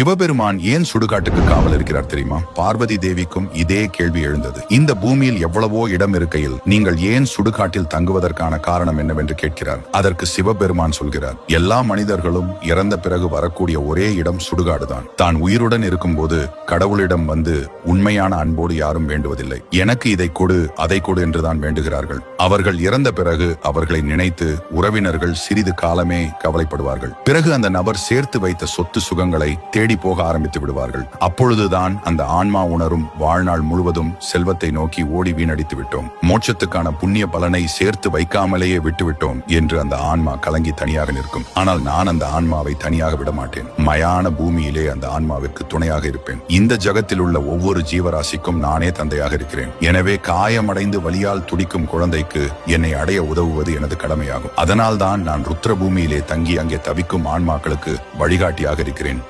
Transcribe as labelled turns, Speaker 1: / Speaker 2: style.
Speaker 1: சிவபெருமான் ஏன் சுடுகாட்டுக்கு காவல் இருக்கிறார் தெரியுமா? பார்வதி தேவிக்கும் இதே கேள்வி எழுந்தது. இந்த பூமியில் எவ்வளவோ இடம் இருக்கையில் நீங்கள் ஏன் சுடுகாட்டில் தங்குவதற்கான காரணம் என்னவென்று கேட்கிறார். அதற்கு சிவபெருமான் சொல்கிறார் எல்லா மனிதர்களும் இறந்த பிறகு வரக்கூடிய ஒரே இடம் சுடுகாடுதான். தான் உயிருடன் இருக்கும்போது கடவுளிடம் வந்து உண்மையான அன்போடு யாரும் வேண்டுவதில்லை. எனக்கு இதை கொடு அதை கொடு என்றுதான் வேண்டுகிறார்கள். அவர்கள் இறந்த பிறகு அவர்களை நினைத்து உறவினர்கள் சிறிது காலமே கவலைப்படுவார்கள். பிறகு அந்த நபர் சேர்த்து வைத்த சொத்து சுகங்களை தேடி போக ஆரம்பித்து விடுவார்கள். அப்பொழுதுதான் அந்த ஆன்மா உணரும் வாழ்நாள் முழுவதும் செல்வத்தை நோக்கி ஓடி வீணடித்து விட்டோம். மோட்சத்துக்கான புண்ணிய பலனை சேர்த்து வைக்காமலேயே விட்டுவிட்டோம் என்று அந்த ஆன்மா கலங்கி தனியாக நிற்கும். ஆனால் நான் அந்த ஆன்மாவை தனியாக விட மாட்டேன் மயான பூமியிலே அந்த ஆன்மாவிற்கு துணையாக இருப்பேன். இந்த ஜகத்தில் உள்ள ஒவ்வொரு ஜீவராசிக்கும் நானே தந்தையாக இருக்கிறேன். எனவே காயமடைந்து வலியால் துடிக்கும் குழந்தைக்கு என்னை அடைய உதவுவது எனது கடமையாகும். அதனால்தான் நான் ருத்ர பூமியிலே தங்கி அங்கே தவிக்கும் ஆன்மாக்களுக்கு வழிகாட்டியாக இருக்கிறேன்.